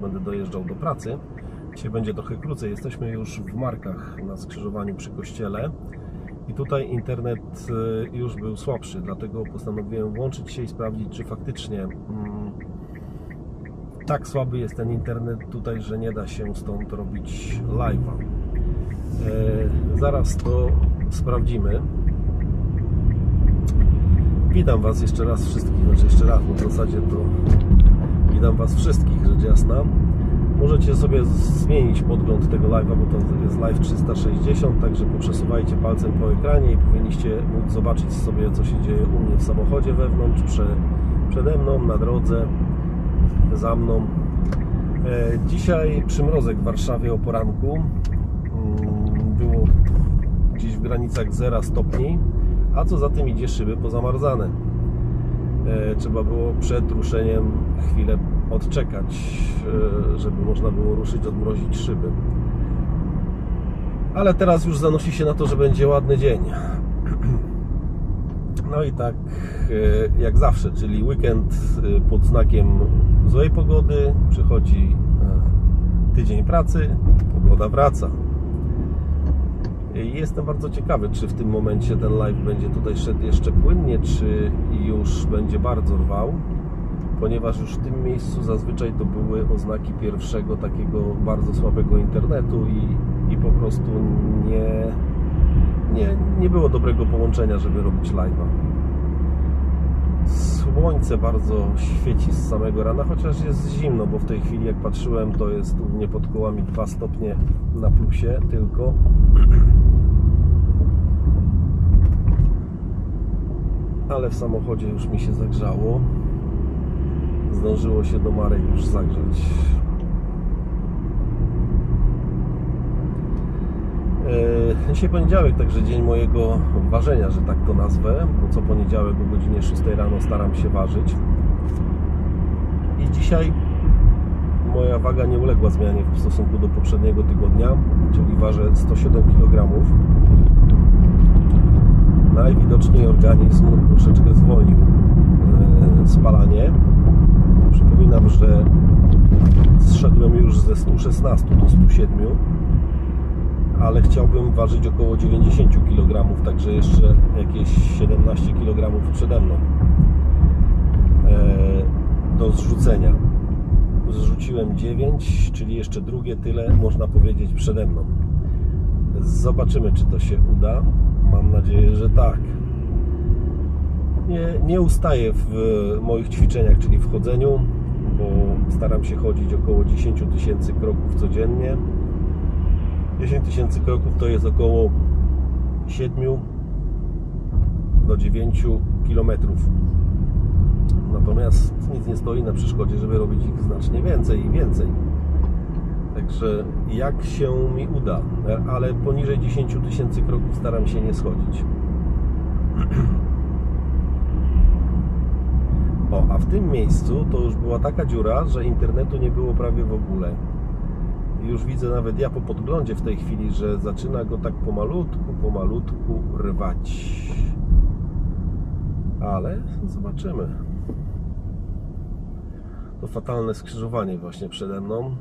będę dojeżdżał do pracy. Dzisiaj będzie trochę krócej. Jesteśmy już w Markach na skrzyżowaniu przy kościele. I tutaj internet y, już był słabszy, dlatego postanowiłem włączyć się i sprawdzić, czy faktycznie mm, tak słaby jest ten internet tutaj, że nie da się stąd robić live'a. E, zaraz to sprawdzimy. Witam Was jeszcze raz wszystkich, znaczy jeszcze raz, bo w zasadzie to witam Was wszystkich, rzecz jasna. Możecie sobie zmienić podgląd tego live'a, bo to jest live 360, także poprzesuwajcie palcem po ekranie i powinniście móc zobaczyć sobie, co się dzieje u mnie w samochodzie wewnątrz, prze, przede mną, na drodze, za mną. E, dzisiaj przymrozek w Warszawie o poranku. Mm, Było gdzieś w granicach 0 stopni, a co za tym idzie szyby pozamarzane. E, Trzeba było przed ruszeniem chwilę odczekać, e, żeby można było ruszyć, odmrozić szyby. Ale teraz już zanosi się na to, że będzie ładny dzień. No i tak e, jak zawsze, czyli weekend pod znakiem złej pogody, przychodzi tydzień pracy, pogoda wraca. Jestem bardzo ciekawy, czy w tym momencie ten live będzie tutaj szedł jeszcze płynnie, czy już będzie bardzo rwał, ponieważ już w tym miejscu zazwyczaj to były oznaki pierwszego takiego bardzo słabego internetu i, i po prostu nie, nie, nie było dobrego połączenia, żeby robić live'a. Słońce bardzo świeci z samego rana, chociaż jest zimno, bo w tej chwili jak patrzyłem to jest mnie pod kołami 2 stopnie na plusie tylko. Ale w samochodzie już mi się zagrzało. Zdążyło się do Marek już zagrzać. Dzisiaj poniedziałek, także dzień mojego ważenia, że tak to nazwę, bo co poniedziałek o godzinie 6 rano staram się ważyć. I dzisiaj moja waga nie uległa zmianie w stosunku do poprzedniego tygodnia, czyli ważę 107 kg. Najwidoczniej organizm troszeczkę zwolnił e, spalanie. Przypominam, że zszedłem już ze 116 do 107 ale chciałbym ważyć około 90 kg, także jeszcze jakieś 17 kg przede mną e, do zrzucenia. Zrzuciłem 9, czyli jeszcze drugie tyle, można powiedzieć, przede mną. Zobaczymy, czy to się uda. Mam nadzieję, że tak. Nie, nie ustaję w moich ćwiczeniach, czyli w chodzeniu, bo staram się chodzić około 10 tysięcy kroków codziennie. 10 tysięcy kroków to jest około 7 do 9 kilometrów. Natomiast nic nie stoi na przeszkodzie, żeby robić ich znacznie więcej i więcej. Także jak się mi uda, ale poniżej 10 tysięcy kroków staram się nie schodzić. O, a w tym miejscu to już była taka dziura, że internetu nie było prawie w ogóle. Już widzę nawet ja po podglądzie w tej chwili, że zaczyna go tak pomalutku, pomalutku rwać. Ale zobaczymy. To fatalne skrzyżowanie właśnie przede mną,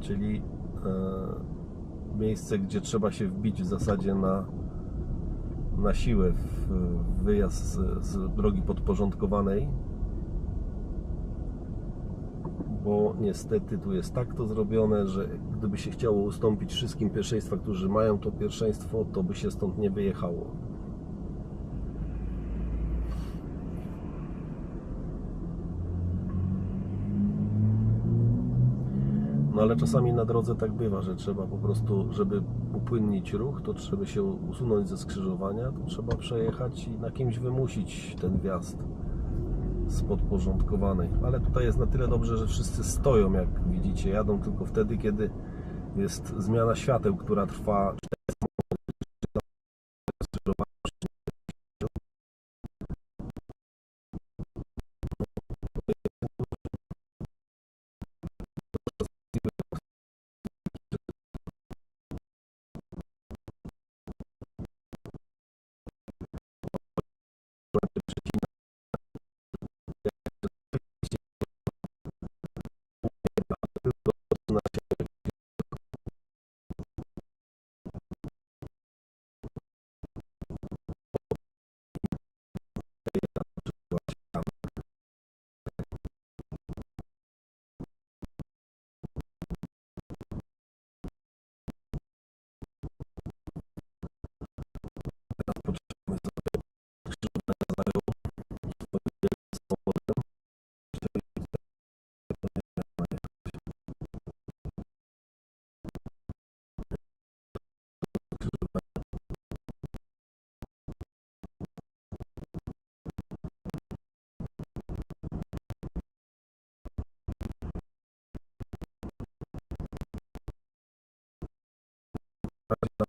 czyli e, miejsce, gdzie trzeba się wbić w zasadzie na, na siłę w, wyjazd z, z drogi podporządkowanej bo niestety tu jest tak to zrobione, że gdyby się chciało ustąpić wszystkim pierwszeństwa, którzy mają to pierwszeństwo, to by się stąd nie wyjechało. No ale czasami na drodze tak bywa, że trzeba po prostu, żeby upłynnić ruch, to trzeba się usunąć ze skrzyżowania, to trzeba przejechać i na kimś wymusić ten wjazd z podporządkowanej. Ale tutaj jest na tyle dobrze, że wszyscy stoją, jak widzicie. Jadą tylko wtedy, kiedy jest zmiana świateł, która trwa Uh,